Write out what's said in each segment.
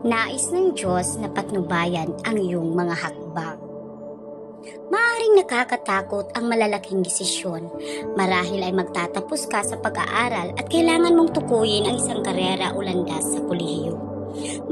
Nais ng Diyos na patnubayan ang iyong mga hakbang. Maaring nakakatakot ang malalaking desisyon. Marahil ay magtatapos ka sa pag-aaral at kailangan mong tukuyin ang isang karera o landas sa kolehiyo.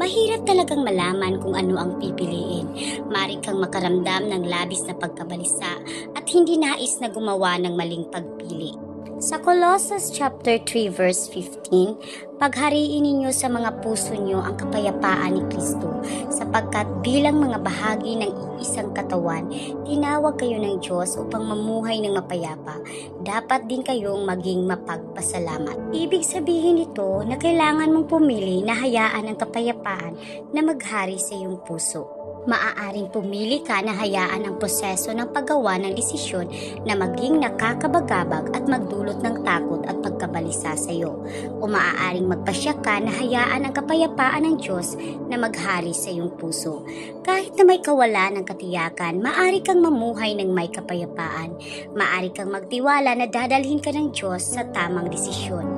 Mahirap talagang malaman kung ano ang pipiliin. Maring kang makaramdam ng labis na pagkabalisa at hindi nais na gumawa ng maling pagpili. Sa Colossus chapter 3 verse 15, paghariin ninyo sa mga puso niyo ang kapayapaan ni Kristo, sapagkat bilang mga bahagi ng isang katawan, tinawag kayo ng Diyos upang mamuhay ng mapayapa. Dapat din kayong maging mapagpasalamat. Ibig sabihin nito na kailangan mong pumili na hayaan ang kapayapaan na maghari sa iyong puso maaaring pumili ka na hayaan ang proseso ng paggawa ng desisyon na maging nakakabagabag at magdulot ng takot at pagkabalisa sa iyo. O maaaring magpasya ka na hayaan ang kapayapaan ng Diyos na maghari sa iyong puso. Kahit na may kawalan ng katiyakan, maaari kang mamuhay ng may kapayapaan. Maaari kang magtiwala na dadalhin ka ng Diyos sa tamang desisyon.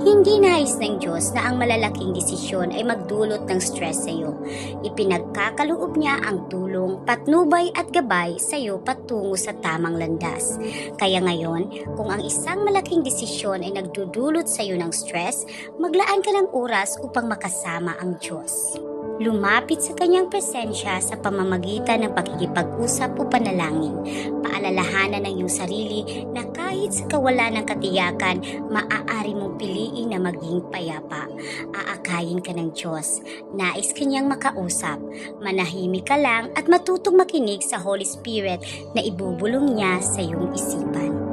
Hindi nais ng Diyos na ang malalaking desisyon ay magdulot ng stress sa iyo. Ipinagkakaloob niya ang tulong, patnubay at gabay sa iyo patungo sa tamang landas. Kaya ngayon, kung ang isang malaking desisyon ay nagdudulot sa iyo ng stress, maglaan ka ng oras upang makasama ang Diyos. Lumapit sa kanyang presensya sa pamamagitan ng pakikipag-usap o panalangin. Paalalahanan ng iyong sarili na kahit sa kawalan ng katiyakan, maaari mong piliin na maging payapa. Aakayin ka ng Diyos. Nais kanyang makausap. Manahimik ka lang at matutong makinig sa Holy Spirit na ibubulong niya sa iyong isipan.